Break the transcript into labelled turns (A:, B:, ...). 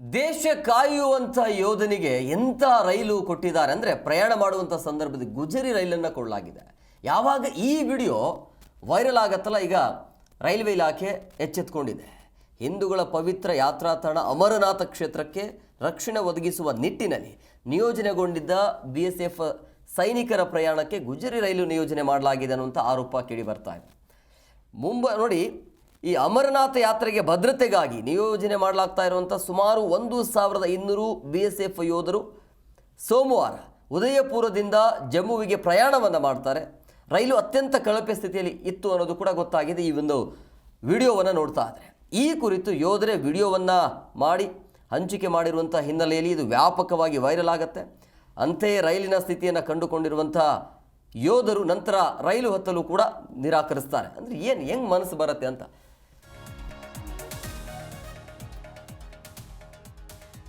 A: ದೇಶ ಕಾಯುವಂಥ ಯೋಧನಿಗೆ ಎಂಥ ರೈಲು ಕೊಟ್ಟಿದ್ದಾರೆ ಅಂದರೆ ಪ್ರಯಾಣ ಮಾಡುವಂಥ ಸಂದರ್ಭದಲ್ಲಿ ಗುಜರಿ ರೈಲನ್ನು ಕೊಡಲಾಗಿದೆ. ಯಾವಾಗ ಈ ವಿಡಿಯೋ ವೈರಲ್ ಆಗತ್ತಲ್ಲ, ಈಗ ರೈಲ್ವೆ ಇಲಾಖೆ ಎಚ್ಚೆತ್ಕೊಂಡಿದೆ. ಹಿಂದೂಗಳ ಪವಿತ್ರ ಯಾತ್ರಾ ತಾಣ ಅಮರನಾಥ ಕ್ಷೇತ್ರಕ್ಕೆ ರಕ್ಷಣೆ ಒದಗಿಸುವ ನಿಟ್ಟಿನಲ್ಲಿ ನಿಯೋಜನೆಗೊಂಡಿದ್ದ ಬಿ ಎಸ್ ಎಫ್ ಸೈನಿಕರ ಪ್ರಯಾಣಕ್ಕೆ ಗುಜರಿ ರೈಲು ನಿಯೋಜನೆ ಮಾಡಲಾಗಿದೆ ಅನ್ನುವಂಥ ಆರೋಪ ಕೇಳಿ ಬರ್ತಾ ಇದೆ. ಮುಂಬೈ ನೋಡಿ ಈ ಅಮರನಾಥ ಯಾತ್ರೆಗೆ ಭದ್ರತೆಗಾಗಿ ನಿಯೋಜನೆ ಮಾಡಲಾಗ್ತಾ ಇರುವಂಥ ಸುಮಾರು ಒಂದು ಸಾವಿರದ ಇನ್ನೂರು ಬಿ ಎಸ್ ಎಫ್ ಯೋಧರು ಸೋಮವಾರ ಉದಯಪುರದಿಂದ ಜಮ್ಮುವಿಗೆ ಪ್ರಯಾಣವನ್ನು ಮಾಡ್ತಾರೆ. ರೈಲು ಅತ್ಯಂತ ಕಳಪೆ ಸ್ಥಿತಿಯಲ್ಲಿ ಇತ್ತು ಅನ್ನೋದು ಕೂಡ ಗೊತ್ತಾಗಿದೆ ಈ ಒಂದು ವಿಡಿಯೋವನ್ನು ನೋಡ್ತಾ ಇದ್ದಾರೆ ಈ ಕುರಿತು ಯೋಧರೇ ವಿಡಿಯೋವನ್ನು ಮಾಡಿ, ಹಂಚಿಕೆ ಮಾಡಿರುವಂಥ ಹಿನ್ನೆಲೆಯಲ್ಲಿ ಇದು ವ್ಯಾಪಕವಾಗಿ ವೈರಲ್ ಆಗುತ್ತೆ. ಅಂತೆಯೇ ರೈಲಿನ ಸ್ಥಿತಿಯನ್ನು ಕಂಡುಕೊಂಡಿರುವಂಥ ಯೋಧರು ನಂತರ ರೈಲು ಹತ್ತಲು ಕೂಡ ನಿರಾಕರಿಸ್ತಾರೆ. ಅಂದರೆ ಏನು, ಹೆಂಗೆ ಮನಸ್ಸು ಬರುತ್ತೆ ಅಂತ.